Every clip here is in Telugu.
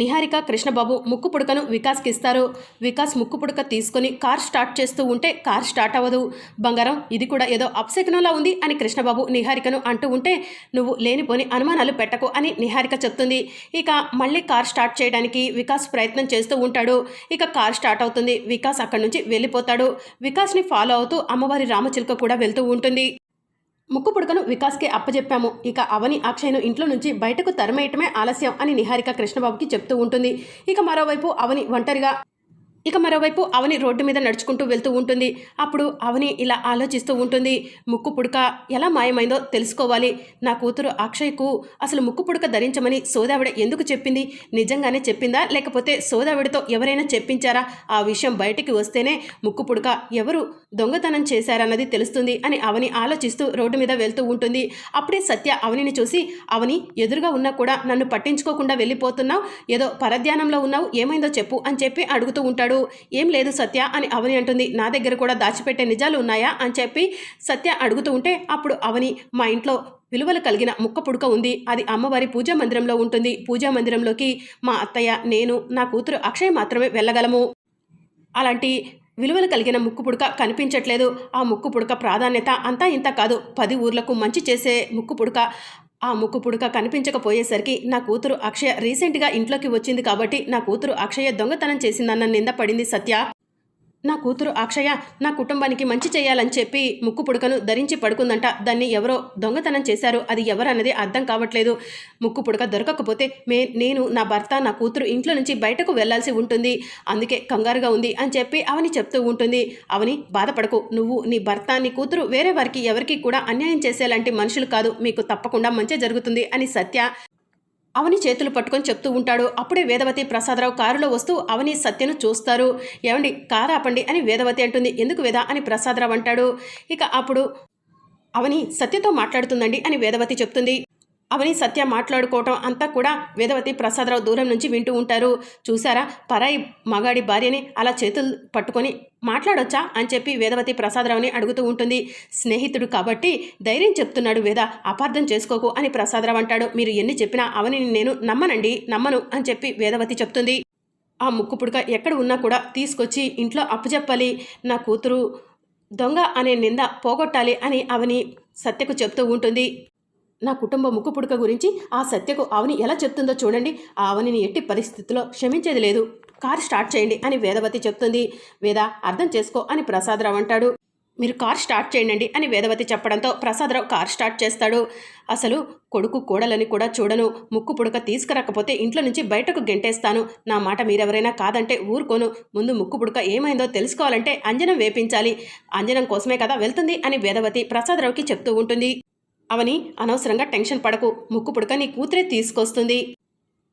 నిహారిక కృష్ణబాబు ముక్కు పుడకను వికాస్కి ఇస్తారు. వికాస్ ముక్కు పుడక తీసుకొని కార్ స్టార్ట్ చేస్తూ ఉంటే కార్ స్టార్ట్ అవ్వదు. బంగారం ఇది కూడా ఏదో అప్సెకనంలా ఉంది అని కృష్ణబాబు నిహారికను అంటూ ఉంటే నువ్వు లేనిపోని అనుమానాలు పెట్టకు అని నిహారిక చెప్తుంది. ఇక మళ్ళీ కార్ స్టార్ట్ చేయడానికి వికాస్ ప్రయత్నం చేస్తూ ఉంటాడు. ఇక కార్ స్టార్ట్ అవుతుంది. వికాస్ అక్కడి నుంచి వెళ్ళిపోతాడు. వికాస్ని ఫాలో అవుతూ అమ్మవారి రామచిలుక కూడా వెళ్తూ ఉంటుంది. ముక్కు పుడకను వికాస్కే అప్పచెప్పాము ఇక అవని అక్షయ్ను ఇంట్లో నుంచి బయటకు తరమేయటమే ఆలస్యం అని నిహారిక కృష్ణబాబుకి చెప్తూ ఉంటుంది. ఇక మరోవైపు అవని ఒంటరిగా ఇక మరోవైపు అవని రోడ్డు మీద నడుచుకుంటూ వెళ్తూ ఉంటుంది. అప్పుడు అవని ఇలా ఆలోచిస్తూ ఉంటుంది. ముక్కు పుడక ఎలా మాయమైందో తెలుసుకోవాలి. నా కూతురు అక్షయ్కు అసలు ముక్కు పుడక ధరించమని సోదావిడ ఎందుకు చెప్పింది? నిజంగానే చెప్పిందా? లేకపోతే సోదావిడతో ఎవరైనా చెప్పించారా? ఆ విషయం బయటికి వస్తేనే ముక్కు పుడక ఎవరు దొంగతనం చేశారన్నది తెలుస్తుంది అని అవని ఆలోచిస్తూ రోడ్డు మీద వెళ్తూ ఉంటుంది. అప్పుడే సత్య అవనిని చూసి అవని ఎదురుగా ఉన్నా కూడా నన్ను పట్టించుకోకుండా వెళ్ళిపోతున్నావు? ఏదో పరధ్యానంలో ఉన్నావు? ఏమైందో చెప్పు అని చెప్పి అడుగుతూ ఉంటాడు. ఏం లేదు సత్య అని అవని అంటుంది. నా దగ్గర కూడా దాచిపెట్టే నిజాలు ఉన్నాయా? అని చెప్పి సత్య అడుగుతూ ఉంటే అప్పుడు అవని మా ఇంట్లో విలువలు కలిగిన ముక్క పుడక ఉంది. అది అమ్మవారి పూజా మందిరంలో ఉంటుంది. పూజా మందిరంలోకి మా అత్తయ్య నేను నా కూతురు అక్షయ్ మాత్రమే వెళ్ళగలము. అలాంటి విలువలు కలిగిన ముక్కు పుడక కనిపించట్లేదు. ఆ ముక్కు పుడక ప్రాధాన్యత అంతా ఇంత కాదు. పది ఊర్లకు మంచి చేసే ముక్కు పుడక ఆ ముక్కు పుడక కనిపించకపోయేసరికి నా కూతురు అక్షయ రీసెంట్గా ఇంట్లోకి వచ్చింది కాబట్టి నా కూతురు అక్షయ దొంగతనం చేసిందన్న నింద పడింది సత్య. నా కూతురు అక్షయ నా కుటుంబానికి మంచి చేయాలని చెప్పి ముక్కు పుడకను ధరించి పడుకుందంట. దాన్ని ఎవరో దొంగతనం చేశారు. అది ఎవరన్నది అర్థం కావట్లేదు. ముక్కు పుడక దొరకకపోతే మే నేను నా భర్త నా కూతురు ఇంట్లో నుంచి బయటకు వెళ్ళాల్సి ఉంటుంది. అందుకే కంగారుగా ఉంది అని చెప్పి అవని చెప్తూ ఉంటుంది. అవని బాధపడకు. నువ్వు నీ భర్త నీ కూతురు వేరే వారికి ఎవరికి కూడా అన్యాయం చేసేలాంటి మనుషులు కాదు. మీకు తప్పకుండా మంచి జరుగుతుంది అని సత్య అవని చేతులు పట్టుకొని చెప్తూ ఉంటాడు. అప్పుడే వేదవతి ప్రసాదరావు కారులో వస్తూ అవని సత్యను చూస్తారు. ఏమండి కారు ఆపండి అని వేదవతి అంటుంది. ఎందుకు వేద అని ప్రసాదరావు అంటాడు. ఇక అప్పుడు అవని సత్యతో మాట్లాడుతుందండి అని వేదవతి చెప్తుంది. అవని సత్య మాట్లాడుకోవటం అంతా కూడా వేదవతి ప్రసాదరావు దూరం నుంచి వింటూ ఉంటారు. చూసారా పరాయి మగాడి భార్యని అలా చేతులు పట్టుకొని మాట్లాడొచ్చా? అని చెప్పి వేదవతి ప్రసాదరావుని అడుగుతూ ఉంటుంది. స్నేహితుడు కాబట్టి ధైర్యం చెప్తున్నాడు వేద అపార్థం చేసుకోకు అని ప్రసాదరావు అంటాడు. మీరు ఎన్ని చెప్పినా అవని నేను నమ్మనండి నమ్మను అని చెప్పి వేదవతి చెప్తుంది. ఆ ముక్కు పుడక ఎక్కడ ఉన్నా కూడా తీసుకొచ్చి ఇంట్లో అప్పచెప్పాలి నా కూతురు దొంగ అనే నింద పోగొట్టాలి అని అవని సత్యకు చెప్తూ ఉంటుంది. నా కుటుంబ ముక్కు పుడక గురించి ఆ సత్యకు ఆవుని ఎలా చెప్తుందో చూడండి. ఆ ఎట్టి పరిస్థితిలో క్షమించేది లేదు. కారు స్టార్ట్ చేయండి అని వేదవతి చెప్తుంది. వేద అర్థం చేసుకో అని ప్రసాదరావు అంటాడు. మీరు కార్ స్టార్ట్ చేయండి అని వేదవతి చెప్పడంతో ప్రసాదరావు కార్ స్టార్ట్ చేస్తాడు. అసలు కొడుకు కోడలని కూడా చూడను. ముక్కు పుడక తీసుకురాకపోతే ఇంట్లో నుంచి బయటకు గెంటేస్తాను. నా మాట మీరెవరైనా కాదంటే ఊరుకోను. ముందు ముక్కు పుడక ఏమైందో తెలుసుకోవాలంటే అంజనం వేపించాలి. అంజనం కోసమే కదా వెళ్తుంది అని వేదవతి ప్రసాదరావుకి చెప్తూ ఉంటుంది. అవని అనవసరంగా టెన్షన్ పడకు ముక్కు పుడక నీ కూతురే తీసుకొస్తుంది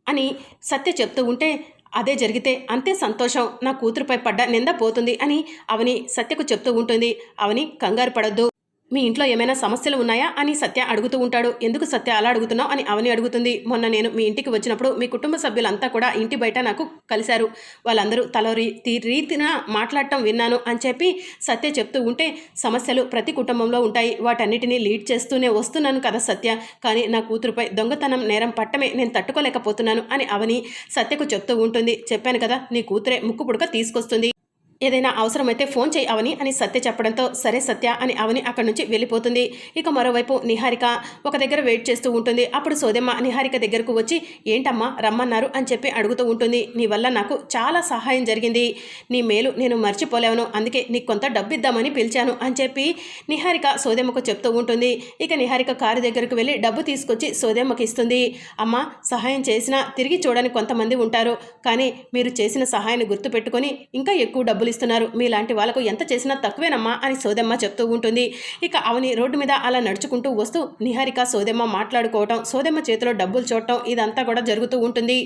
అని సత్య చెప్తూ ఉంటే అదే జరిగితే అంతే సంతోషం నా కూతురుపై పడ్డ నింద పోతుంది అని అవని సత్యకు చెప్తూ ఉంటుంది. అవని కంగారు పడొద్దు. మీ ఇంట్లో ఏమైనా సమస్యలు ఉన్నాయా అని సత్య అడుగుతూ ఉంటాడు. ఎందుకు సత్య అలా అడుగుతున్నావు? అని అవని అడుగుతుంది. మొన్న నేను మీ ఇంటికి వచ్చినప్పుడు మీ కుటుంబ సభ్యులంతా కూడా ఇంటి బయట నాకు కలిశారు. వాళ్ళందరూ తల రీ రీతిన మాట్లాడటం విన్నాను అని చెప్పి సత్య చెప్తూ ఉంటే సమస్యలు ప్రతి కుటుంబంలో ఉంటాయి. వాటన్నిటినీ లీడ్ చేస్తూనే వస్తున్నాను కదా సత్య. కానీ నా కూతురుపై దొంగతనం నేరం పట్టమే నేను తట్టుకోలేకపోతున్నాను అని అవని సత్యకు చెప్తూ ఉంటుంది. చెప్పాను కదా నీ కూతురే ముక్కు పుడక తీసుకొస్తుంది. ఏదైనా అవసరమైతే ఫోన్ చేయి అవని అని సత్య చెప్పడంతో సరే సత్య అని అవని అక్కడి నుంచి వెళ్ళిపోతుంది. ఇక మరోవైపు నిహారిక ఒక దగ్గర వెయిట్ చేస్తూ ఉంటుంది. అప్పుడు సోదెమ్మ నిహారిక దగ్గరకు వచ్చి ఏంటమ్మా రమ్మన్నారు అని చెప్పి అడుగుతూ ఉంటుంది. నీ వల్ల నాకు చాలా సహాయం జరిగింది. నీ మేలు నేను మర్చిపోలేవను. అందుకే నీకు కొంత డబ్బు ఇద్దామని పిలిచాను అని చెప్పి నిహారిక సోదెమ్మకు చెప్తూ ఉంటుంది. ఇక నిహారిక కారు దగ్గరకు వెళ్ళి డబ్బు తీసుకొచ్చి సోదెమ్మకి ఇస్తుంది. అమ్మ సహాయం చేసినా తిరిగి చూడని కొంతమంది ఉంటారు. కానీ మీరు చేసిన సహాయాన్ని గుర్తుపెట్టుకొని ఇంకా ఎక్కువ డబ్బులు ఇస్తున్నారు మీలాంటి వాళ్ళకు ఎంత చేసినా తక్కువేనమ్మా అని సోదెమ్మ చెప్తూ ఉంటుంది. ఇక అవని రోడ్డు మీద అలా నడుచుకుంటూ వస్తూ నిహారిక సోదెమ్మ మాట్లాడుకోవటం సోదెమ్మ చేతిలో డబ్బులు చూడటం ఇదంతా కూడా జరుగుతూ ఉంటుంది.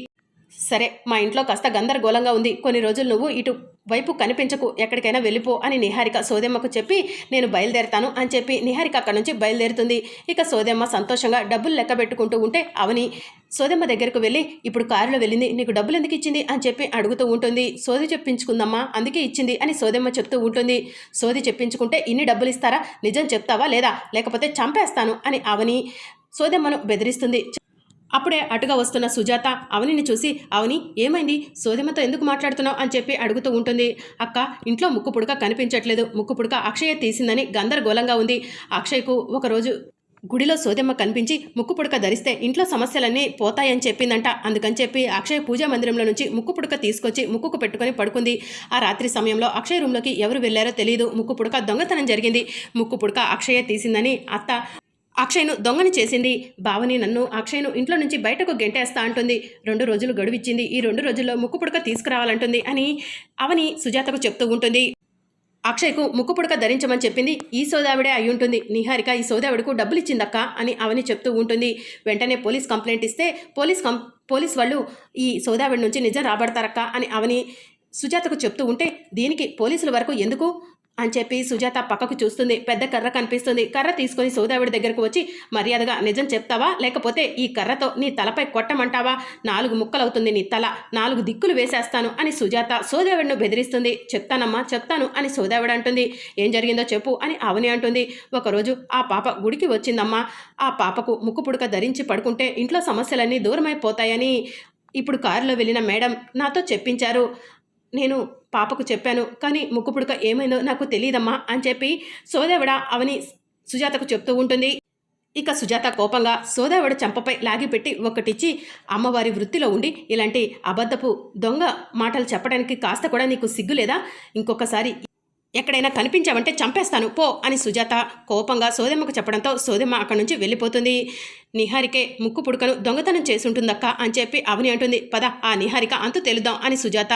సరే మా ఇంట్లో కాస్త గందరగోళంగా ఉంది. కొన్ని రోజులు నువ్వు ఇటు వైపు కనిపించకు. ఎక్కడికైనా వెళ్ళిపో అని నిహారిక సోదెమ్మకు చెప్పి నేను బయలుదేరతాను అని చెప్పి నిహారిక అక్కడి నుంచి బయలుదేరుతుంది. ఇక సోదెమ్మ సంతోషంగా డబ్బులు లెక్క పెట్టుకుంటూ ఉంటే అవని సోదెమ్మ దగ్గరకు వెళ్ళి ఇప్పుడు కారులో వెళ్ళింది. నీకు డబ్బులు ఎందుకు ఇచ్చింది? అని చెప్పి అడుగుతూ ఉంటుంది. సోది చెప్పించుకుందమ్మా. అందుకే ఇచ్చింది అని సోదెమ్మ చెప్తూ ఉంటుంది. సోది చెప్పించుకుంటే ఇన్ని డబ్బులు ఇస్తారా? నిజం చెప్తావా లేదా? లేకపోతే చంపేస్తాను అని అవని సోదెమ్మను బెదిరిస్తుంది. అప్పుడే అటుగా వస్తున్న సుజాత అవనిని చూసి అవని ఏమైంది? సోదెమ్మతో ఎందుకు మాట్లాడుతున్నావు? అని చెప్పి అడుగుతూ ఉంటుంది. అక్క ఇంట్లో ముక్కు పుడక కనిపించట్లేదు. ముక్కు పుడక అక్షయ తీసిందని గందరగోళంగా ఉంది. అక్షయ్కు ఒకరోజు గుడిలో సోదెమ్మ కనిపించి ముక్కు పుడక ధరిస్తే ఇంట్లో సమస్యలన్నీ పోతాయని చెప్పిందంట. అందుకని చెప్పి అక్షయ్ పూజా మందిరంలో నుంచి ముక్కు పుడక తీసుకొచ్చి ముక్కుకు పెట్టుకొని పడుకుంది. ఆ రాత్రి సమయంలో అక్షయ్ రూమ్లోకి ఎవరు వెళ్ళారో తెలియదు ముక్కు పుడక దొంగతనం జరిగింది. ముక్కు పుడక అక్షయే తీసిందని అత్త అక్షయ్ను దొంగని చేసింది. భావని నన్ను అక్షయ్ను ఇంట్లో నుంచి బయటకు గెంటేస్తా అంటుంది. రెండు రోజులు గడువిచ్చింది. ఈ రెండు రోజుల్లో ముక్కు పుడక తీసుకురావాలంటుంది అని అవని సుజాతకు చెప్తూ ఉంటుంది. అక్షయ్కు ముక్కు పుడక ధరించమని చెప్పింది. ఈ సోదావిడే అయి ఉంటుంది. నిహారిక ఈ సోదావిడకు డబ్బులు ఇచ్చిందక్క అని అవని చెప్తూ ఉంటుంది. వెంటనే పోలీస్ కంప్లైంట్ ఇస్తే పోలీస్ కం పోలీస్ వాళ్ళు ఈ సోదావిడి నుంచి నిజం రాబడతారక్క అని అవని సుజాతకు చెప్తూ ఉంటే దీనికి పోలీసుల వరకు ఎందుకు? అని చెప్పి సుజాత పక్కకు చూస్తుంది. పెద్ద కర్ర కనిపిస్తుంది. కర్ర తీసుకొని సోదావిడి దగ్గరకు వచ్చి మర్యాదగా నిజం చెప్తావా? లేకపోతే ఈ కర్రతో నీ తలపై కొట్టమంటావా? నాలుగు ముక్కలవుతుంది నీ తల. నాలుగు దిక్కులు వేసేస్తాను అని సుజాత సోదావిడిను బెదిరిస్తుంది. చెప్తానమ్మా చెప్తాను అని సోదావిడ అంటుంది. ఏం జరిగిందో చెప్పు అని అవని అంటుంది. ఒకరోజు ఆ పాప గుడికి వచ్చిందమ్మా. ఆ పాపకు ముక్కు పుడక ధరించి పడుకుంటే ఇంట్లో సమస్యలన్నీ దూరమైపోతాయని ఇప్పుడు కారులో వెళ్ళిన మేడం నాతో చెప్పించారు. నేను పాపకు చెప్పాను. కానీ ముక్కుపుడుక ఏమైందో నాకు తెలియదమ్మా అని చెప్పి సోదేవిడ అవని సుజాతకు చెప్తూ ఉంటుంది. ఇక సుజాత కోపంగా సోదేవిడ చంపపై లాగిపెట్టి ఒకటిచ్చి అమ్మవారి వృత్తిలో ఉండి ఇలాంటి అబద్ధపు దొంగ మాటలు చెప్పడానికి కాస్త కూడా నీకు సిగ్గు లేదా? ఇంకొకసారి ఎక్కడైనా కనిపించావంటే చంపేస్తాను పో అని సుజాత కోపంగా సోదెమ్మకు చెప్పడంతో సోదెమ్మ అక్కడి నుంచి వెళ్ళిపోతుంది. నిహారికే ముక్కు పుడకను దొంగతనం చేసుంటుందక్క అని చెప్పి అవని అంటుంది. పద ఆ నిహారిక అంతు తెలుద్దాం అని సుజాత.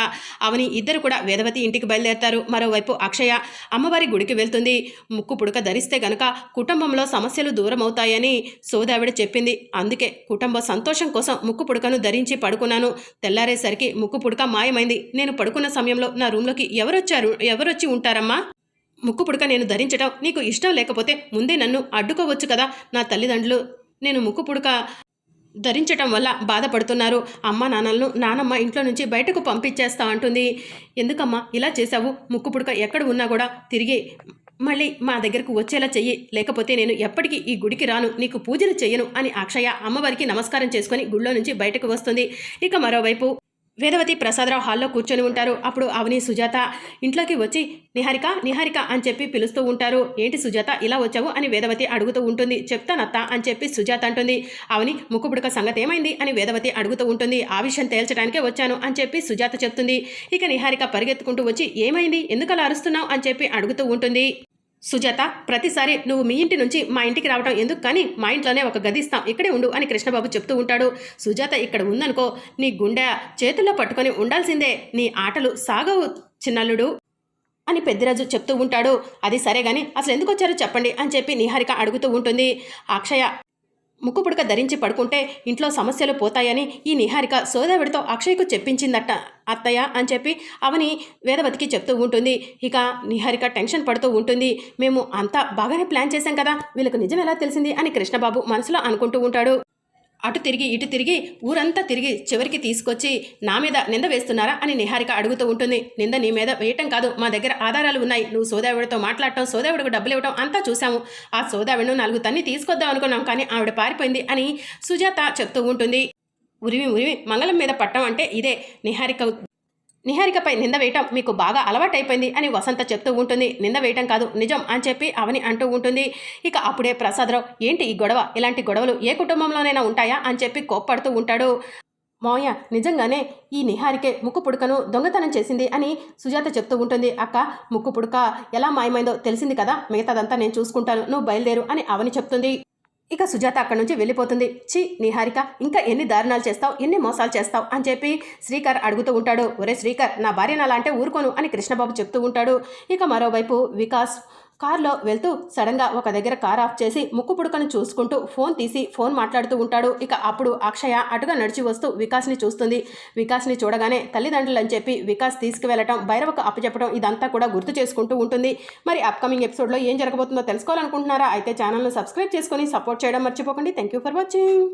అవని ఇద్దరు కూడా వేదవతి ఇంటికి బయలుదేరతారు. మరోవైపు అక్షయ అమ్మవారి గుడికి వెళ్తుంది. ముక్కు పుడక ధరిస్తే గనక కుటుంబంలో సమస్యలు దూరం అవుతాయని సోదావిడ చెప్పింది. అందుకే కుటుంబ సంతోషం కోసం ముక్కు పుడకను ధరించి పడుకున్నాను. తెల్లారేసరికి ముక్కు పుడక మాయమైంది. నేను పడుకున్న సమయంలో నా రూమ్లోకి ఎవరొచ్చారు? ఎవరొచ్చి ఉంటారమ్మా? ముక్కు పుడక నేను ధరించటం నీకు ఇష్టం లేకపోతే ముందే నన్ను అడ్డుకోవచ్చు కదా నా తల్లిదండ్రులు. నేను ముక్కు పుడక ధరించటం వల్ల బాధపడుతున్నారు. అమ్మ నాన్నలను నానమ్మ ఇంట్లో నుంచి బయటకు పంపించేస్తా అంటుంది. ఎందుకమ్మా ఇలా చేశావు? ముక్కు పుడక ఎక్కడ ఉన్నా కూడా తిరిగి మళ్ళీ మా దగ్గరకు వచ్చేలా చెయ్యి. లేకపోతే నేను ఎప్పటికీ ఈ గుడికి రాను. నీకు పూజలు చెయ్యను అని అక్షయ అమ్మవారికి నమస్కారం చేసుకొని గుళ్ళో నుంచి బయటకు వస్తుంది. ఇక మరోవైపు వేదవతి ప్రసాదరావు హాల్లో కూర్చొని ఉంటారు. అప్పుడు అవని సుజాత ఇంట్లోకి వచ్చి నిహారిక నిహారిక అని చెప్పి పిలుస్తూ ఉంటారు. ఏంటి సుజాత ఇలా వచ్చావు? అని వేదవతి అడుగుతూ ఉంటుంది. చెప్తానత్త అని చెప్పి సుజాత అంటుంది. అవని ముక్కుపుడక సంగతి ఏమైంది? అని వేదవతి అడుగుతూ ఉంటుంది. ఆ విషయం తేల్చడానికే వచ్చాను అని చెప్పి సుజాత చెప్తుంది. ఇక నిహారిక పరిగెత్తుకుంటూ వచ్చి ఏమైంది? ఎందుకు అలా అరుస్తున్నావు? అని చెప్పి అడుగుతూ ఉంటుంది. సుజాత ప్రతిసారి నువ్వు మీ ఇంటి నుంచి మా ఇంటికి రావడం ఎందుకు? కానీ మా ఇంట్లోనే ఒక గది ఇస్తాం. ఇక్కడే ఉండు అని కృష్ణబాబు చెప్తూ ఉంటాడు. సుజాత ఇక్కడ ఉందనుకో నీ గుండె చేతుల్లో పట్టుకొని ఉండాల్సిందే. నీ ఆటలు సాగవు చిన్నల్లుడు అని పెద్దిరాజు చెప్తూ ఉంటాడు. అది సరే గాని అసలు ఎందుకు వచ్చారో చెప్పండి అని చెప్పి నిహారిక అడుగుతూ ఉంటుంది. అక్షయ ముక్కు పుడక ధరించి పడుకుంటే ఇంట్లో సమస్యలు పోతాయని ఈ నిహారిక సోదావిడితో అక్షయ్కు చెప్పించిందట. అత్తయ్య అని చెప్పి అవని వేదవతికి చెప్తూ ఉంటుంది. ఇక నిహారిక టెన్షన్ పడుతూ ఉంటుంది. మేము అంతా బాగానే ప్లాన్ చేశాం కదా. వీళ్ళకు నిజం ఎలా తెలిసింది అని కృష్ణబాబు మనసులో అనుకుంటూ ఉంటాడు. అటు తిరిగి ఇటు తిరిగి ఊరంతా తిరిగి చివరికి తీసుకొచ్చి నా మీద నింద వేస్తున్నారా అని నిహారిక అడుగుతూ ఉంటుంది. నింద నీ మీద వేయటం కాదు. మా దగ్గర ఆధారాలు ఉన్నాయి. నువ్వు సోదావిడితో మాట్లాడటం సోదావిడకు డబ్బులు ఇవ్వడం అంతా చూసాము ఆ సోదావిడను నాలుగు తన్ని తీసుకొద్దాం అనుకున్నాం కానీ ఆవిడ పారిపోయింది అని సుజాత చెప్తూ ఉంటుంది. ఉరిమి ఉరిమి మంగళం మీద పట్టం అంటే ఇదే. నిహారిక నిహారికపై నింద వేయటం మీకు బాగా అలవాటైపోయింది అని వసంత చెప్తూ ఉంటుంది. నింద వేయటం కాదు నిజం అని చెప్పి అవని అంటూ ఉంటుంది. ఇక అప్పుడే ప్రసాదరావు ఏంటి ఈ గొడవ? ఇలాంటి గొడవలు ఏ కుటుంబంలోనైనా ఉంటాయా? అని చెప్పి కోప్పడుతూ ఉంటాడు. మోయ నిజంగానే ఈ నిహారికే ముక్కు పుడకను దొంగతనం చేసింది అని సుజాత చెప్తూ ఉంటుంది. అక్క ముక్కు పుడక ఎలా మాయమైందో తెలిసింది కదా? మిగతాదంతా నేను చూసుకుంటాను. నువ్వు బయలుదేరు అని అవని చెప్తుంది. ఇక సుజాత అక్కడి నుంచి వెళ్ళిపోతుంది. చి నిహారిక ఇంకా ఎన్ని దారుణాలు చేస్తావు ఎన్ని మోసాలు చేస్తావు అని చెప్పి శ్రీకర్ అడుగుతూ ఉంటాడు. ఒరే శ్రీకర్ నా భార్య నాలా అంటే ఊరుకోను అని కృష్ణబాబు చెప్తూ ఉంటాడు. ఇక మరోవైపు వికాస్ కారులో వెళ్తూ సడన్గా ఒక దగ్గర కార్ ఆఫ్ చేసి ముక్కు పుడకను చూసుకుంటూ ఫోన్ తీసి ఫోన్ మాట్లాడుతూ ఉంటాడు. ఇక అప్పుడు అక్షయ అటుగా నడిచి వస్తూ వికాస్ని చూస్తుంది. వికాస్ని చూడగానే తల్లిదండ్రులు అని చెప్పి వికాస్ తీసుకువెళ్ళటం భైరవకు అప్పచెప్పడం ఇదంతా కూడా గుర్తు చేసుకుంటూ ఉంటుంది. మరి అప్కమింగ్ ఎపిసోడ్లో ఏం జరగబోతుందో తెలుసుకోవాలనుకుంటున్నారా? అయితే ఛానల్ను సబ్స్క్రైబ్ చేసుకొని సపోర్ట్ చేయడం మర్చిపోకండి. Thank you for watching